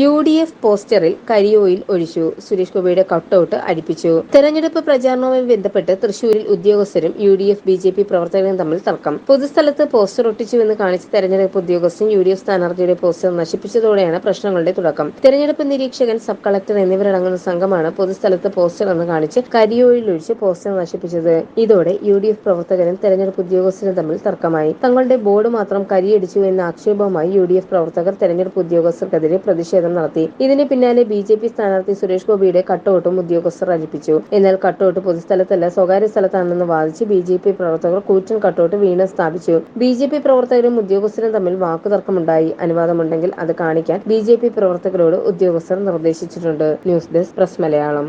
U D F പോസ്റ്ററിൽ കരിയോയിൽ ഒഴിച്ചു. സുരേഷ് ഗോപിയുടെ കട്ടൌട്ട് അടിപ്പിച്ചു. തെരഞ്ഞെടുപ്പ് പ്രചാരണവുമായി ബന്ധപ്പെട്ട് തൃശൂരിൽ ഉദ്യോഗസ്ഥരും U D F B J P പ്രവർത്തകരും തമ്മിൽ തർക്കം. പൊതുസ്ഥലത്ത് പോസ്റ്റർ ഒട്ടിച്ചുവെന്ന് കാണിച്ച് തെരഞ്ഞെടുപ്പ് ഉദ്യോഗസ്ഥൻ യു ഡി എഫ് സ്ഥാനാർത്ഥിയുടെ പോസ്റ്റർ നശിപ്പിച്ചതോടെയാണ് പ്രശ്നങ്ങളുടെ തുടക്കം. തെരഞ്ഞെടുപ്പ് നിരീക്ഷകൻ സബ് കളക്ടർ എന്നിവരടങ്ങുന്ന സംഘമാണ് പൊതുസ്ഥലത്ത് പോസ്റ്റർ എന്ന് കാണിച്ച് കരിയോയിൽ ഒഴിച്ച് പോസ്റ്റർ നശിപ്പിച്ചത്. ഇതോടെ യു ഡി എഫ് പ്രവർത്തകരും തെരഞ്ഞെടുപ്പ് ഉദ്യോഗസ്ഥരും തമ്മിൽ തർക്കമായി. തങ്ങളുടെ ബോർഡ് മാത്രം കരിയടിച്ചു എന്ന ആക്ഷേപവുമായി യു ഡി എഫ് പ്രവർത്തകർ തെരഞ്ഞെടുപ്പ് ഉദ്യോഗസ്ഥർക്കെതിരെ പ്രതിഷേധം നടത്തി. ഇതിന് പിന്നാലെ ബി ജെ പി സ്ഥാനാർത്ഥി സുരേഷ് ഗോപിയുടെ കട്ടൌട്ടും ഉദ്യോഗസ്ഥർ അഴിപ്പിച്ചു എന്നാൽ കട്ടൌട്ട് പൊതുസ്ഥലത്തല്ല സ്വകാര്യ സ്ഥലത്താണെന്ന് വാദിച്ച് ബി ജെ പി പ്രവർത്തകർ കൂറ്റൻ കട്ടൌട്ട് വീണ്ടും സ്ഥാപിച്ചു. ബി ജെ പി പ്രവർത്തകരും ഉദ്യോഗസ്ഥരും തമ്മിൽ വാക്കുതർക്കമുണ്ടായി. അനുവാദമുണ്ടെങ്കിൽ അത് കാണിക്കാൻ ബി ജെ പി പ്രവർത്തകരോട് ഉദ്യോഗസ്ഥർ നിർദ്ദേശിച്ചിട്ടുണ്ട്. News desk press Malayalam.